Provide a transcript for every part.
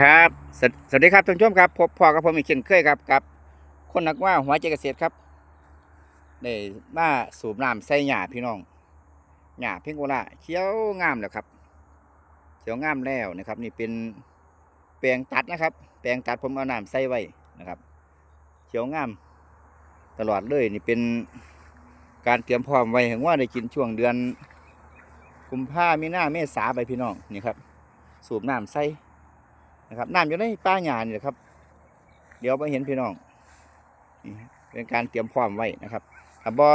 ครับสวสวัสดีครับท่านผู้ชมครับพบพ่อกับผมอีกเช่นเคยครับกับ คนนักว่าหัวใจเกษตรครับได้มาสูบน้ำใส่หญ้าพี่น้องหญ้าเพ่งโกลาเขียวงามแล้วครับเขียวงามแล้วนะครับ นี่เป็นแปลงตัดนะครับ แปลงตัดผมเอาน้ำใส่ไว้นะครับเขียวงาม ตลอดเลยนี่เป็นการเตรียมพร้อมไว้เห็นว่าได้กินช่วงเดือนกุมภามีนาเมษาไปพี่น้องนี่ครับ สูบน้ำใส่ นะครับน้ำอยู่ในป้าหญ้านี่แหละครับ เดี๋ยวไปเห็นพี่น้องเป็นการเตรียมพร้อมไว้นะครับถ้าบ่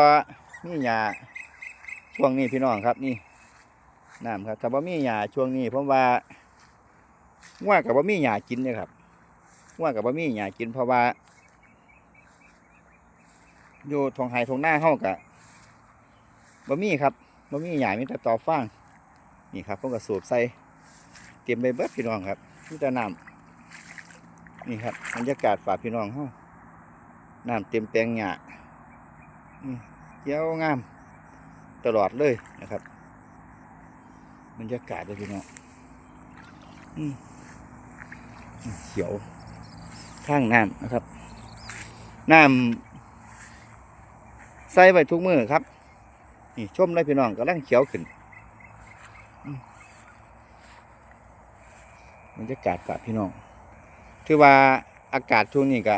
มีหญ้าช่วงนี้พี่น้องครับนี่น้ำครับถ้าบ่มีหญ้าช่วงนี้ผมว่าว่ากับบ่มีหญ้ากินเลยครับว่ากับบ่มีหญ้ากินเพราะว่าอยู่ทองไฮทงหน้าเฮากะบ่มีครับบ่มีหญ้ามีแต่ตอฟางนี่ครับผมก็สูบใส่เตรียมไปเบิดพี่น้องครับ มีแต่น้ำนี่ครับบรรยากาศฝากพี่น้องเฮาน้ำเต็มแปลงหญ้านี่เขียวงาม ตลอดเลยนะครับบรรยากาศเลยพี่น้องเขียวข้างน้ำนะครับน้ำใส่ไว้ทุกมือครับ นี่ชมเลยพี่น้องกำลังเขียวขึ้นอืม บรรยากาศฝากพี่น้อง ถือว่าอากาศช่วงนี้ก็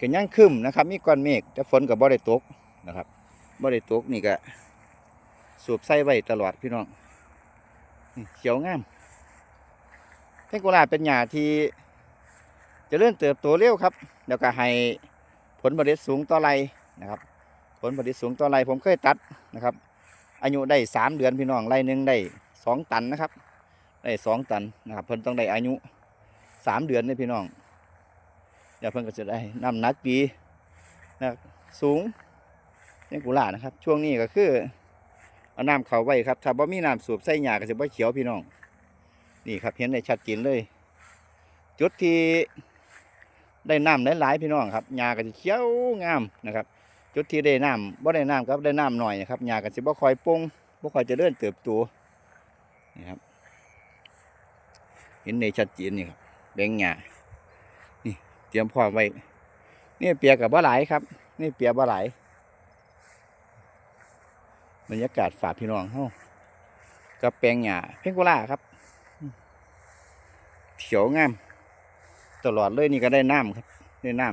ก็ยังคึมนะครับ มีก้อนเมฆแต่ฝนกับบ่ได้ตกนะครับบ่ได้ตกนี่ก็สูบใส่ไว้ตลอดพี่น้องเขียวงามเทงโกลาเป็นหญ้าที่จะเริ่มเติบโตเร็วครับ แล้วก็ให้ผลผลิตสูงต่อไรนะครับ ผลผลิตสูงต่อไรผมเคยตัดนะครับ อายุได้สามเดือนพี่น้องไรหนึ่งได้สองตันนะครับ ได้สองตันนะครับเพิ่นต้องได้อายุสามเดือนนี่พี่น้องเดี๋ยวเพิ่นก็จะได้น้ำหนักดีนะสูงนี่กุหลาบนะครับ ช่วงนี้ก็คือเอาน้ำเขาไว้ครับถ้าบ่มีน้ำสูบใส่หญ้าก็จะบ่เขียวพี่น้อง นี่ครับเห็นได้ชัดเจนเลย จุดที่ได้น้ำหลายๆพี่น้องครับหญ้าก็สิเขียวงามนะครับ จุดที่ได้น้ำบ่ได้น้ำครับได้น้ำหน่อยนะครับหญ้าก็สิบ่คอยปงบ่คอยจะเดินเติบโตนี่ครับ เห็นในชัดเจนนี่ครับแบงหญ้านี่เตรียมพร้อมไว้นี่เปียกกับบ่หลายครับ นี่เปียกบ่หลายบรรยากาศฝากพี่น้องเฮากับแปลงหญ้าเพ่งโกลาครับเขียวงาม ตลอดเลยนี่ก็ได้น้ำครับได้น้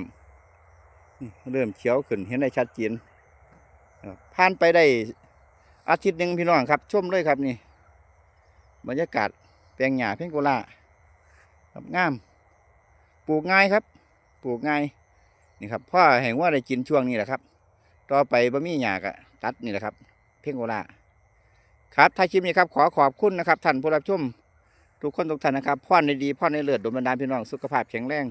ำนี่เริ่มเขียวขึ้นเห็นได้ชัดเจนผ่านไปได้อาทิตย์หนึ่งพี่น้องครับชมเลยครับนี่ บรรยากาศแปลงหญ้าเพ่งโกลา ครับงาม ปลูกง่ายครับ ปลูกง่ายนี่ครับพ่อแห่งว่าได้กินช่วงนี้แหละครับ ต่อไปบะมี่หยากะตัดนี่แหละครับ เพ่งโอลาครับท้ายคลิปนี้ครับขอขอบคุณนะครับท่านผู้รับชมทุกคนทุกท่านนะครับพ่อในดีพ่อในเลือดดมบันดาลพี่น้องสุขภาพแข็งแรง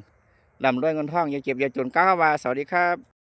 ลำรวยเงินทองอย่าเจ็บอย่าจนก้าวาสวัสดีครับ